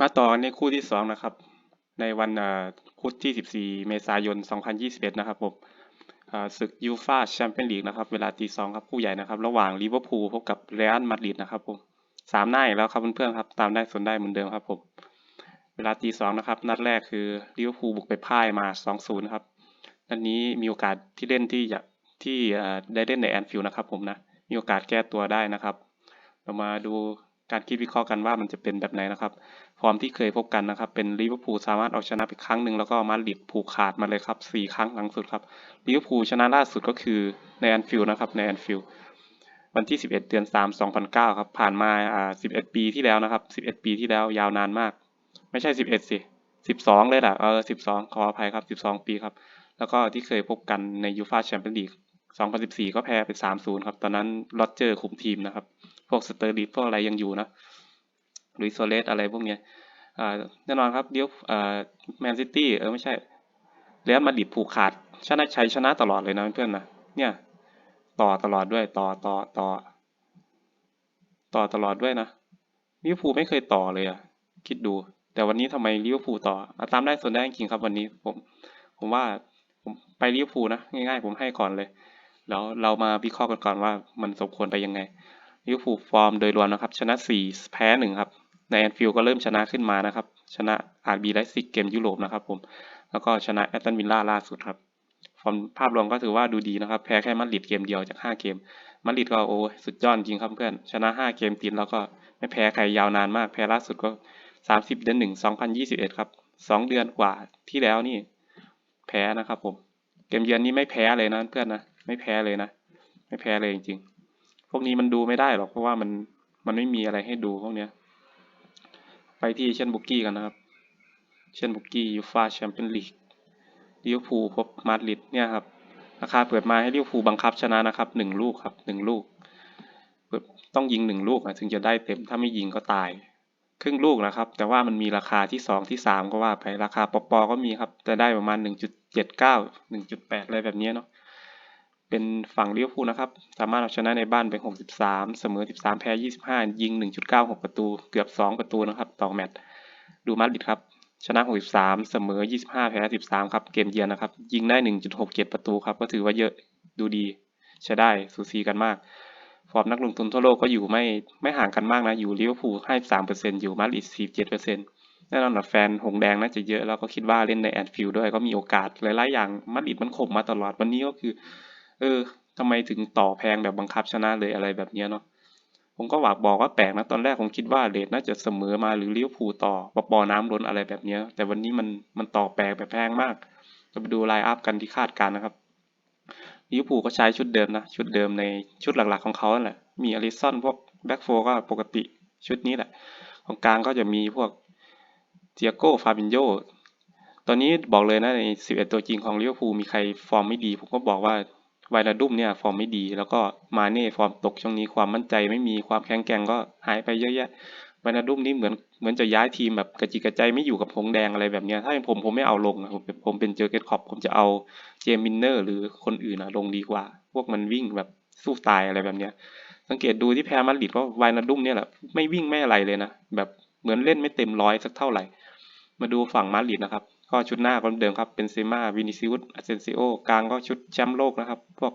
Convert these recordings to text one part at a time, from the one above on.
มาต่อในคู่ที่สองนะครับ ในวันเอ่อพุธที่ 14 เมษายน 2021 นะครับผมศึกยูฟาแชมเปี้ยนลีกนะครับ เวลาตีสองครับคู่ใหญ่นะครับ ระหว่างลิเวอร์พูลพบกับเรอัลมาดริดนะครับผมสามหน้าอีกแล้วครับเพื่อนๆครับ ตามได้สนได้เหมือนเดิมครับผมเวลาตีสองนะครับ นัดแรกคือลิเวอร์พูลบุกไปพ่ายมา2-0ครับนัดนี้มีโอกาสที่เล่นที่จะที่ได้เล่นในแอนฟิลด์นะครับผมนะมีโอกาสแก้ตัวได้นะครับ เรามาดู การคิดวิเคราะห์กันว่ามันจะเป็นแบบไหนนะครับ ฟอร์มที่เคยพบกันนะครับ เป็นลิเวอร์พูลสามารถเอาชนะไปครั้งหนึ่งแล้วก็มาดริดผูกขาดมาเลยครับสี่ครั้งหลังสุดครับลิเวอร์พูลชนะล่าสุดก็คือในแอนฟิลด์นะครับในแอนฟิลด์วันที่ 11 เดือน 3 2009 ครับ ผ่านมาอ่า11 ปีที่แล้วนะครับ 11 ปีที่แล้วยาวนานมาก ไม่ใช่ 11 สิ 12 เลยล่ะเออ12 ขออภัยครับ 12 ปีครับ แล้วก็ที่เคยพบกันในยูฟาแชมเปี้ยนลีก2014 ก็แพ้ไป 3-0 ครับ ตอนนั้นโรเจอร์คุมทีมนะครับ วกสเตอร์ลิดพวกอะไรยังอยู่นะลุยโซเลสอะไรพวกเนี้ยแน่นอนครับเดี๋ยวอ่าแมนซิตี้เออไม่ใช่เรอัลมาดริดผูกขาดชนะชัยชนะตลอดเลยนะเพื่อนนะเนี่ยต่อตลอดด้วยต่อต่อต่อต่อตลอดด้วยนะลิเวอร์พูลไม่เคยต่อเลยอะคิดดู แต่วันนี้ทำไมลิเวอร์พูลต่ออะตามได้ส่วนได้จริงครับวันนี้ผมผมว่าผมไปลิเวอร์พูลนะง่ายๆ ผมให้ก่อนเลย แล้วเรามาวิเคราะห์กันก่อนว่ามันสมควรไปยังไง ลิเวอร์พูลฟอร์มโดยรวมนะครับ ชนะสี่แพ้หนึ่งครับในแอนฟิลด์ก็เริ่มชนะขึ้นมานะครับ ชนะอาร์บีไลซิกเกมยุโรปนะครับผมแล้วก็ชนะแอตตันวิลล่าล่าสุดครับฟอร์มภาพรวมก็ถือว่าดูดีนะครับ แพ้แค่มาดริดเกมเดียวจากห้าเกมมาดริดก็โอ้สุดยอดจริงครับเพื่อน ชนะห้าเกมติดแล้วก็ไม่แพ้ใครยาวนานมาก แพ้ล่าสุดก็สามสิบเดือนหนึ่งสองพันยี่สิบเอ็ดครับสองเดือนกว่าที่แล้วนี่ แพ้นะครับผม เกมเยือนนี่ไม่แพ้เลยนะเพื่อนนะ ไม่แพ้เลยนะ ไม่แพ้เลยจริงๆ วกนี้มันดูไม่ได้หรอกเพราะว่ามันมันไม่มีอะไรให้ดูพวกเนี้ย ไปที่เช่นบุกกี้กันนะครับ เช่นบุกกี้ยูฟาแชมเปี้ยนลีกลิเวอร์พูลพบมาดริดเนี่ยครับราคาเปิดมาให้ลิเวอร์พูลบังคับชนะนะครับหนึ่งลูกครับหนึ่งลูกต้องยิงหนึ่งลูกอะถึงจะได้เต็มถ้าไม่ยิงก็ตาย ครึ่งลูกนะครับ แต่ว่ามันมีราคาที่สองที่สามก็ว่าไปราคาปอปอก็มีครับจะได้ประมาณหนึ่งจุดเจ็ดเก้าหนึ่งจุดแปดอะไรแบบนี้เนาะ เป็นฝั่งลิเวอร์พูลนะครับ สามารถเอาชนะในบ้านไปหกสิบสามเสมอสิบสามแพ้ยี่สิบห้ายิงหนึ่งจุดเก้าหกประตู เกือบสองประตูนะครับ ต่อแมตช์ ดูมาดริดครับ ชนะ 63 เสมอ 25 แพ้ 13 ครับ เกมเยือนนะครับ ยิงได้ 1.67 ประตูครับ ก็ถือว่าเยอะ ดูดี ใช้ได้ สูสีกันมาก ฟอร์มนักลงทุนทั่วโลกก็อยู่ไม่ไม่ห่างกันมากนะ อยู่ลิเวอร์พูลให้3%อยู่มาดริด47%แน่นอนนะแฟนหงแดงน่าจะเยอะแล้วก็คิดว่าเล่นในแอนฟิลด์ด้วยก็มีโอกาสหลายๆอย่างมาดริดมันข่มมาตลอดวันนี้ก็คือ ออทำไมถึงต่อแพงแบบบังคับชนะเลยอะไรแบบเนี้เนาะผมก็หวักบอกว่าแปลกนะตอนแรกผมคิดว่าเรดน่าจะเสมอมาหรือเลิเวอร์พูต่อปอปอน้ำล้นอะไรแบบเนี้แต่วันนี้มันมันต่อแปลกแบบแพงมากเราไปดูไลน์อัพกันที่คาดการนะครับลิเวอร์พูลก็ใช้ชุดเดิมนะชุดเดิมในชุดหลักๆของเขาแหละมีอลิสันพวกแบ็กโฟก็ปกติชุดนี้แหละของกลางก็จะมีพวกเจียโก้ฟาบินโยตอนนี้บอกเลยนะใน 11 ตัวจริงของลิเวอร์พูลมีใครฟอร์มไม่ดี ผมก็บอกว่า ไวนาดุมเนี่ยฟอร์มไม่ดี แล้วก็มาเน่ฟอร์มตกช่วงนี้ความมั่นใจไม่มีความแข็งแกร่งก็หายไปเยอะแยะไวนาดุมนี่เหมือนเหมือนจะย้ายทีมแบบกระจิกกระใจไม่อยู่กับหงแดงอะไรแบบนี้ถ้าเป็นผมผมไม่เอาลงผมผมเป็นเจอเกตคอปผมจะเอาเจมินเนอร์หรือคนอื่นนะลงดีกว่า พวกมันวิ่งแบบสู้ตายอะไรแบบเนี้ยสังเกตดูที่แพ้มาดริดก็ไวนาดุมเนี่ยแหละไม่วิ่งไม่อะไรเลยนะแบบเหมือนเล่นไม่เต็มร้อยสักเท่าไหร่ มาดูฝั่งมาดริดนะครับ ก็ชุดหน้าก็เดิมครับ เป็นเซมาวินิซิอุสอาเซนซิโอกลางก็ชุดแชมป์โลกนะครับ พวก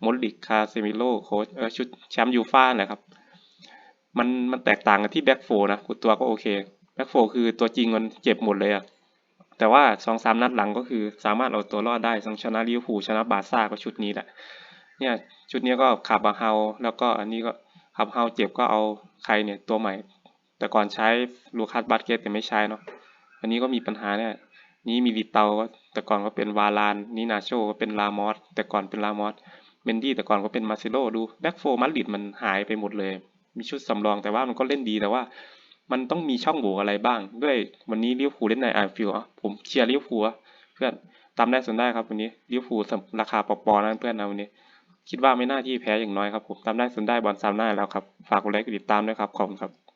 โมดริกคาเซมิโลโค้ชเออชุดแชมป์ยูฟ่าแหละครับ มันมันแตกต่างกันที่แบ็กโฟนะคุณตัวก็โอเคแบ็กโฟคือตัวจริงมันเจ็บหมดเลยอะแต่ว่าสองสามนัดหลังก็คือสามารถเอาตัวรอดได้ทั้งชนะลิเวอร์พูลชนะบาร์ซ่าก็ชุดนี้แหละ เนี่ยชุดนี้ก็ขับบาเฮาแล้วก็อันนี้ก็ขับเฮาเจ็บก็เอาใครเนี่ยตัวใหม่ แต่ก่อนใช้ลูคัสบาสเกตแต่ไม่ใช้เนาะอันนี้ก็มีปัญหาเนี่ย นี้มีดิเตาก็แต่ก่อนก็เป็นวาลานนี่นาโชก็เป็นลามอสแต่ก่อนเป็นลามอสเมนดี้แต่ก่อนก็เป็นมาซิโลดูแบ็กโฟมาดริดมันหายไปหมดเลย มีชุดสำรองแต่ว่ามันก็เล่นดีแต่ว่า มันต้องมีช่องโหว่อะไรบ้าง ด้วยวันนี้ลิเวอร์พูลเล่นในแอนฟิลผมเชียร์ลิเวอร์พูลอะเพื่อนตามได้ส่วนได้ครับวันนี้ลิเวอร์พูลราคาปอปอนะเพื่อนนะวันนี้ คิดว่าไม่น่าที่แพ้อย่างน้อยครับผมตามได้ส่วนได้บอลซ้ำหน้าแล้วครับฝากกดไลค์กดติดตามด้วยครับขอบคุณครับ